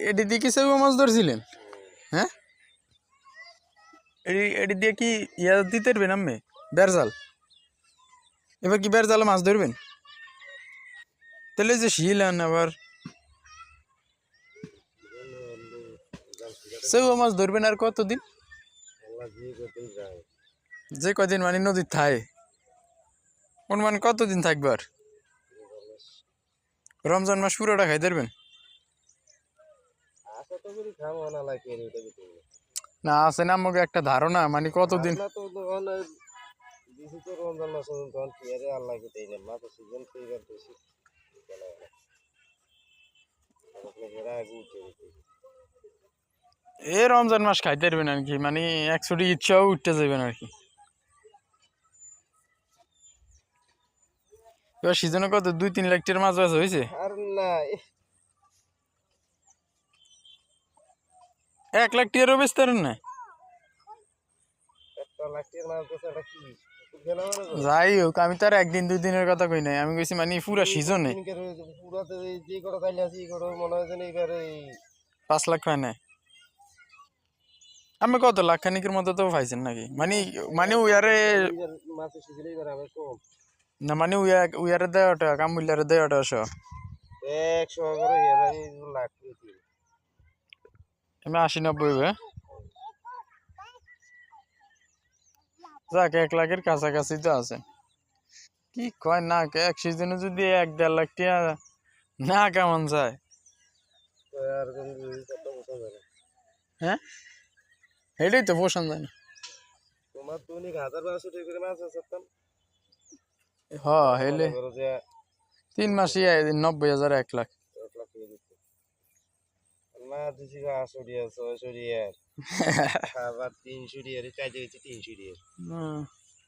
এটি দিয়ে কি সেগুলো মাছ ধরছিলেন? হ্যাঁ? এটি এটি দিয়ে কি ইয়া দিতে পারবেন আমি বেরজাল এবার কি বেরজালে মাছ ধরবেন? তাহলে যে শিলেন আবার। সেগুলো মাছ ধরবেন আর কতদিন? যে কদিন মানে নদীর থায় অনুমান কতদিন থাকবে আর? রমজান মাস পুরোটা খাই ধরবেন করি না লাগে এটা দিতে না আছে না আমাকে একটা ধারণা মানে কতদিন? না তো দিছি তো রমজান মাস তখন কি আরে আল্লাহ কে তাই না মাছ সিজন তো এবার বেশি। আপনি হেরা আগে উঠে দিতে এ রমজান মাস খাইতে পারবেন আর কি মানে একশোটি ইচ্ছাও উঠতে যাবেন আর কি। এবার সিজনে কত? দুই তিন লাখ টিয়ার মাছ বাছ হয়েছে আর না এক লাখ টিয়ারও বেচতে পারেন না? যাই হোক আমি তো আর একদিন দুই দিনের কথা কই নাই। আমি কইছি মানে পুরা সিজনে পাঁচ লাখ হয় না আমি কত লাখ খানিকের মতো তো পাইছেন নাকি? মানে মানে উয়ারে না মানে উয়া উয়ারে দেওয়াটা কামুল্লারে দেওয়াটা সহ একশো হেরা লাখ আমি আশি নব্বই হবে যাক এক লাখের কাছাকাছি তো আছে। কি কয় না এক সিজনে যদি এক দেড় লাখ টিয়া না কেমন যায়? হ্যাঁ? এটাই তো পোষণ যায় না। তোমার তো অনেক হাজার বারোশো টাকা করে মাছ আছে তো হেলে। করো যে তিন মাসই নব্বই হাজার এক লাখ। দিছি আটশো রিয়াল ছয়শো রিয়াল আবার তিনশো রিয়াল চাইতে গেছি তিনশো রিয়াল।